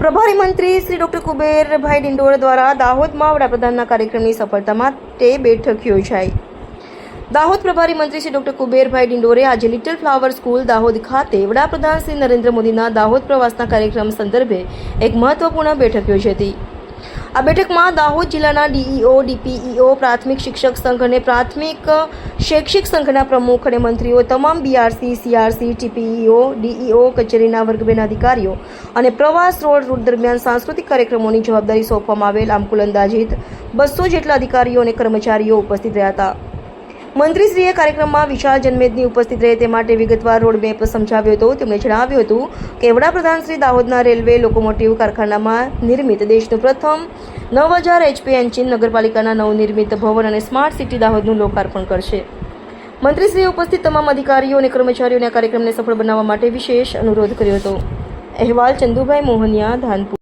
પ્રભારી મંત્રી શ્રી ડોક્ટર કુબેરભાઈ ડિંડોર દ્વારા દાહોદમાં વડાપ્રધાનના કાર્યક્રમની સફળતા માટે બેઠક યોજાઈ. દાહોદ પ્રભારી મંત્રી શ્રી ડોક્ટર કુબેરભાઈ ડિંડોરે આજે લિટલ ફ્લાવર સ્કૂલ દાહોદ ખાતે વડાપ્રધાન શ્રી નરેન્દ્ર મોદીના દાહોદ પ્રવાસના કાર્યક્રમ સંદર્ભે એક મહત્વપૂર્ણ બેઠક યોજી હતી. આ બેઠકમાં દાહોદ જિલ્લાના ડીઈઓ, ડીપીઈઓ, પ્રાથમિક શિક્ષક સંઘ અને પ્રાથમિક શૈક્ષિક સંઘના પ્રમુખ અને મંત્રીઓ તમામ બીઆરસી સીઆરસી, ટીપીઈઓ, ડીઈઓ, કચેરીના વર્ગબેના અધિકારીઓ અને પ્રવાસ રોડ રૂટ દરમિયાન સાંસ્કૃતિક કાર્યક્રમોની જવાબદારી સોંપવામાં આવેલ આમ કુલ અંદાજિત બસો જેટલા અધિકારીઓ અને કર્મચારીઓ ઉપસ્થિત રહ્યા હતા. મંત્રીશ્રીએ કાર્યક્રમમાં વિશાળ જનમેદની ઉપસ્થિત રહે તે માટે વિગતવાર રોડમેપ સમજાવ્યો હતો. તેમણે જણાવ્યું હતું કે વડાપ્રધાન શ્રી દાહોદના રેલવે લોકોમોટિવ કારખાનામાં નિર્મિત દેશનું પ્રથમ નવ હજાર એચપી એન્જિન નગરપાલિકાના નવનિર્મિત ભવન અને સ્માર્ટ સિટી દાહોદનું લોકાર્પણ કરશે. મંત્રીશ્રીએ ઉપસ્થિત તમામ અધિકારીઓ અને કર્મચારીઓને આ કાર્યક્રમને સફળ બનાવવા માટે વિશેષ અનુરોધ કર્યો હતો. અહેવાલ ચંદુભાઈ મોહનિયા, ધાનપુર.